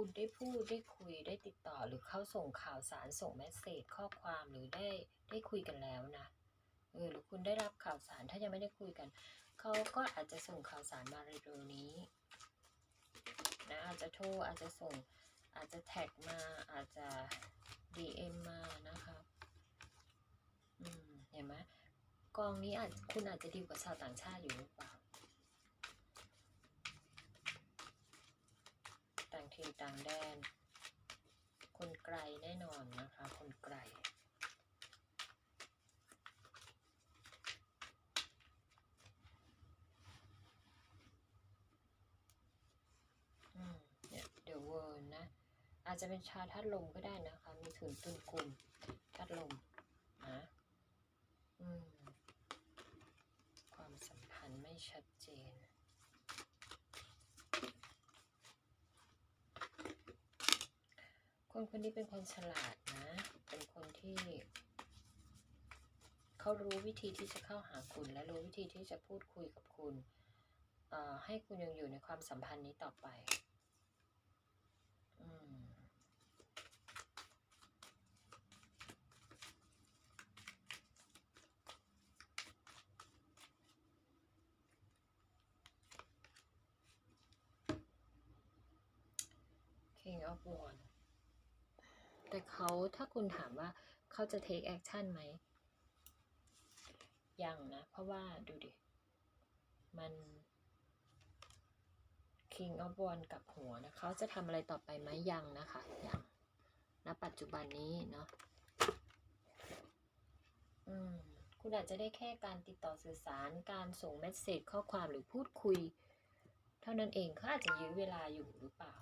คุณได้พูดได้คุยได้ติดต่อหรือเขาส่งข่าวสารส่งเมสเซจข้อความหรือได้ได้คุยกันแล้วนะเออหรือคุณได้รับข่าวสารถ้ายังไม่ได้คุยกันเขาก็อาจจะส่งข่าวสารมาเร็วๆนี้นะอาจจะโทรอาจจะส่งอาจจะแท็กมาอาจจะ DM มานะคะอืมเห็นไหมกองนี้อาจคุณอาจจะดีลกับชาวต่างชาติอยู่หรือเปล่า ต่างถิ่ นต่างแดน คนไกลแน่นอนนะคะ คนไกล อืมเนี่ยเดอะเวิร์นะ อาจจะเป็นชาธาตุลมก็ได้นะคะ มีถุนตุนกลุ่มธาตุลมนะอืม ความสัมพันธ์ไม่ชัดเจน คนคนนี้เป็นคนฉลาดนะ เป็นคนที่ เขารู้วิธีที่จะเข้าหาคุณ และรู้วิธีที่จะพูดคุยกับคุณ ให้คุณยังอยู่ในความสัมพันธ์นี้ต่อไปอืม King of Wands แต่เขาถ้าคุณถามว่าเขาจะ take action ไหม ยังนะ เพราะว่าดูดิ มัน King of Wands กับหัวนะเขาจะทำอะไรต่อไปไหมยังนะคะยังณปัจจุบันนี้เนาะอืมคุณอาจจะได้แค่การติดต่อสื่อสารการส่งเมสเซจข้อความหรือพูดคุย เท่านั้นเองเขาอาจจะยื้อเวลาอยู่หรือเปล่า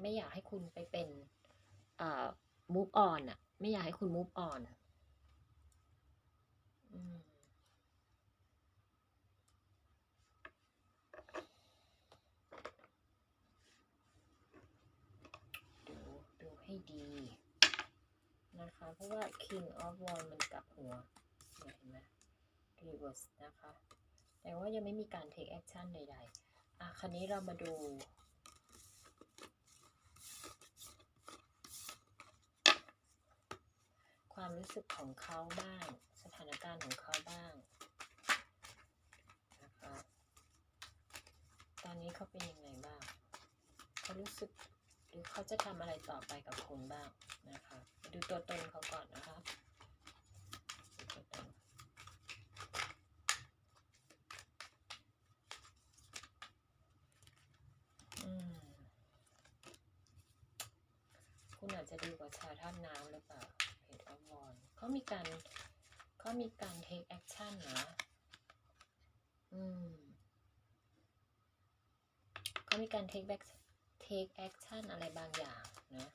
ไม่อยากให้คุณไปเป็นเอ่อ move on อะไม่อยากให้คุณ move on ออืมดูดูให้ดีนะคะ เพราะว่า King of Wands มันกลับหัวเนี่ยเห็นไหม reverse นะคะ แต่ว่ายังไม่มีการ take action ใดๆอะคันนี้เรามาดู ความรู้สึกของเขาบ้าง สถานการณ์ของเขาบ้างนะคะตอนนี้เขาเป็นยังไงบ้างเขารู้สึกหรือเขาจะทำอะไรต่อไปกับคุณบ้างนะคะดูตัวตนเขาก่อนนะคะคุณอาจจะดีกว่าชาวท่าตุน้ำหรือเปล่า เขามีการเขามีการ take action นะอืมเขามีการ take back take action อะไรบางอย่างนะ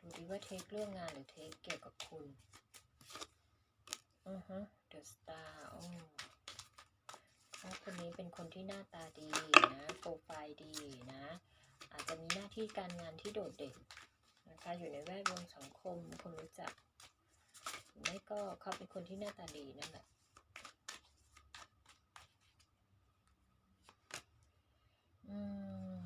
ดูดิว่า take เรื่องงานหรือ take เกี่ยวกับคุณอือฮะ the star โอ้าคนนี้เป็นคนที่หน้าตาดีนะ โปรไฟล์ดีนะ อาจจะมีหน้าที่การงานที่โดดเด่น นะคะอยู่ในแวดวงสังคมคนรู้จัก ไม่ก็เขาเป็นคนที่หน้าตาดีนั่นแหละอืม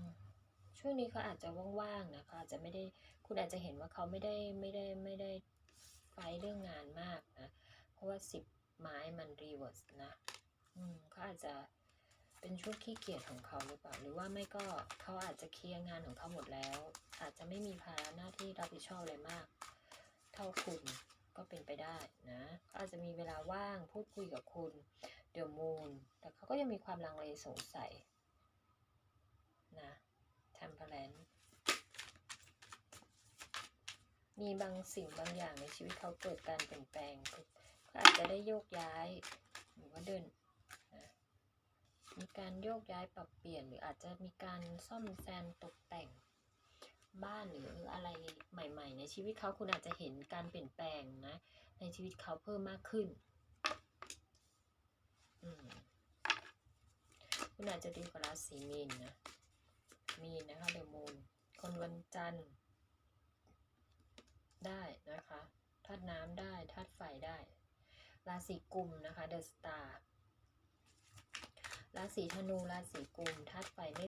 ช่วงนี้เขาอาจจะว่างๆนะคะอาจจะไม่ได้คุณอาจจะเห็นว่าเขาไม่ได้ไม่ได้ไม่ได้ไฟท์เรื่องงานมากนะ เพราะว่าสิบไม้มันรีเวิร์สนะ อืมเขาอาจจะ เป็นช่วงขี้เกียจของเขาหรือเปล่า หรือว่าไม่ก็เขาอาจจะเคลียร์งานของเขาหมดแล้ว อาจจะไม่มีภาระหน้าที่รับผิดชอบอะไรมาก เท่าคุณก็เป็นไปได้นะเขาอาจจะมีเวลาว่างพูดคุยกับคุณเดี๋ยวมูนแต่เขาก็ยังมีความลังเลสงสัยนะแทมเพลนมีบางสิ่งบางอย่างในชีวิตเขาเกิดการเปลี่ยนแปลงเขาอาจจะได้โยกย้าย หรือว่าเดิน มีการโยกย้ายปรับเปลี่ยนหรืออาจจะมีการซ่อมแซมตกแต่งบ้านหรืออะไรใหม่ ๆ ในชีวิตเขาคุณอาจจะเห็นการเปลี่ยนแปลงนะ ในชีวิตเขาเพิ่มมากขึ้นคุณอาจจะดีกว่าราศีมีนนะมีนนะคะเดอะมูนคนวันจันทร์ ได้นะคะธาตุน้ำได้ธาตุไฟได้ ราศีกุมนะคะเดอะสตาร์ ราศีธนูราศีกุมธาตุไฟไม่